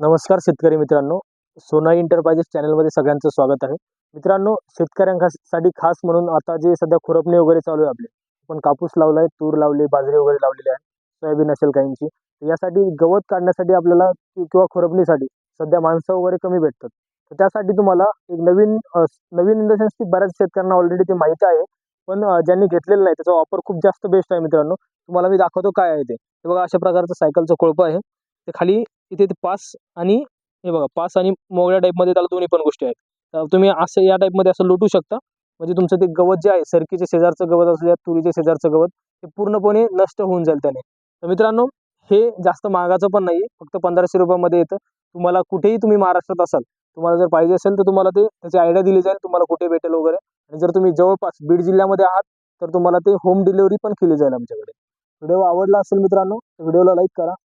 नमस्कार शेतकरी मित्रांनो. सोना एंटरप्राइजेस चॅनलमध्ये सगळ्यांचं स्वागत आहे. मित्रांनो शेतकऱ्यांसाठी खास म्हणून आता जे सध्या खुरपणी वगैरे चालू आहे आपले पण कापूस लावलाय तूर लावली बाजरी वगैरे लावलेली आहे सोयाबीन असेल काहींची यासाठी गवत काढण्यासाठी आपल्याला किंवा खुरपणीसाठी सध्या माणसं वगैरे कमी भेटतात. तर त्यासाठी तुम्हाला एक नवीन नवीन इन द सेन्स की बऱ्याच शेतकऱ्यांना ऑलरेडी ते माहिती आहे पण ज्यांनी घेतलेलं नाही त्याचा वापर खूप जास्त बेस्ट आहे मित्रांनो. तुम्हाला मी दाखवतो काय आहे ते. बघा अशा प्रकारचं सायकलचं कोळपं आहे. ते खाली इथे ते पास आणि हे बघा पास आणि मोगळ्या टाईपमध्ये त्याला दोन्ही पण गोष्टी आहेत. तर तुम्ही असं या टाईपमध्ये असं लोटू शकता. म्हणजे तुमचं ते गवत जे आहे सरकीचे शेजारचं गवत असू द्या तुरीचे शेजारचं गवत ते पूर्णपणे नष्ट होऊन जाईल त्याने. तर मित्रांनो हे जास्त महागाचं पण नाही फक्त पंधराशे रुपयामध्ये येतं. तुम्हाला कुठेही तुम्ही महाराष्ट्रात असाल तुम्हाला जर पाहिजे असेल तर तुम्हाला ते त्याची आयडिया दिली जाईल तुम्हाला कुठे भेटेल वगैरे. आणि जर तुम्ही जवळपास बीड जिल्ह्यामध्ये आहात तर तुम्हाला ते होम डिलिव्हरी पण केली जाईल आमच्याकडे. व्हिडिओ आवडला असेल मित्रांनो तर व्हिडिओला लाईक करा.